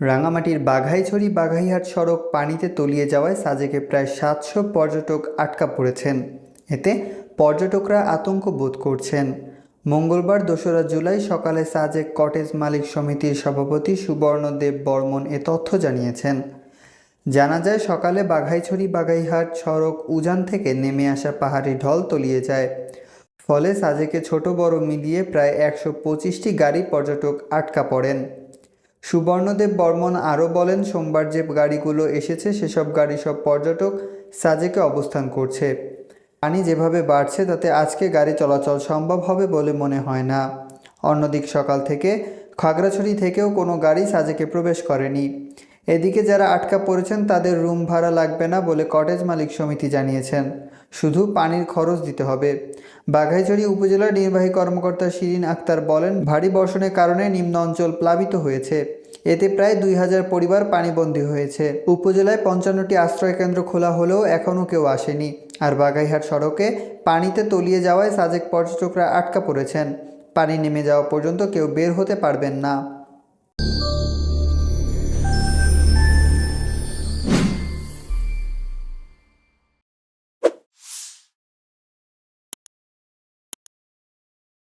রাঙামাটির বাঘাইছড়ি বাঘাইহাট সড়ক পানিতে তলিয়ে যাওয়ায় সাজেকে প্রায় সাতশো পর্যটক আটকা পড়েছেন। এতে পর্যটকরা আতঙ্ক বোধ করছেন। মঙ্গলবার দোসরা জুলাই সকালে সাজেক কটেজ মালিক সমিতির সভাপতি সুবর্ণদেব বর্মন এ তথ্য জানিয়েছেন। জানা যায়, সকালে বাঘাইছড়ি বাঘাইহাট সড়ক উজান থেকে নেমে আসা পাহাড়ি ঢল তলিয়ে যায়। ফলে সাজেকে ছোট বড় মিলিয়ে প্রায় একশো পঁচিশটি গাড়ি পর্যটক আটকা পড়েন। সুবর্ণদেব বর্মন আরও বলেন, সোমবার যে গাড়িগুলো এসেছে, সেসব গাড়ি সব পর্যটক সাজেকে অবস্থান করছে। পানি যেভাবে বাড়ছে, তাতে আজকে গাড়ি চলাচল সম্ভব হবে বলে মনে হয় না। অন্যদিক সকাল থেকে খাগড়াছড়ি থেকেও কোনো গাড়ি সাজেকে প্রবেশ করেনি। এদিকে যারা আটকা পড়েছেন, তাদের রুম ভাড়া লাগবে না বলে কটেজ মালিক সমিতি জানিয়েছেন। শুধু পানির খরচ দিতে হবে। বাঘাইছড়ি উপজেলার নির্বাহী কর্মকর্তা শিরিন আক্তার বলেন, ভারী বর্ষণের কারণে নিম্ন অঞ্চল প্লাবিত হয়েছে। এতে প্রায় দুই হাজার পরিবার পানিবন্দী হয়েছে। উপজেলায় পঞ্চান্নটি আশ্রয়কেন্দ্র খোলা হলেও এখনও কেউ আসেনি। আর বাগাইহাট সড়কে পানিতে তলিয়ে যাওয়ায় সাজেক পর্যটকরা আটকা পড়েছেন। পানি নেমে যাওয়া পর্যন্ত কেউ বের হতে পারবেন না।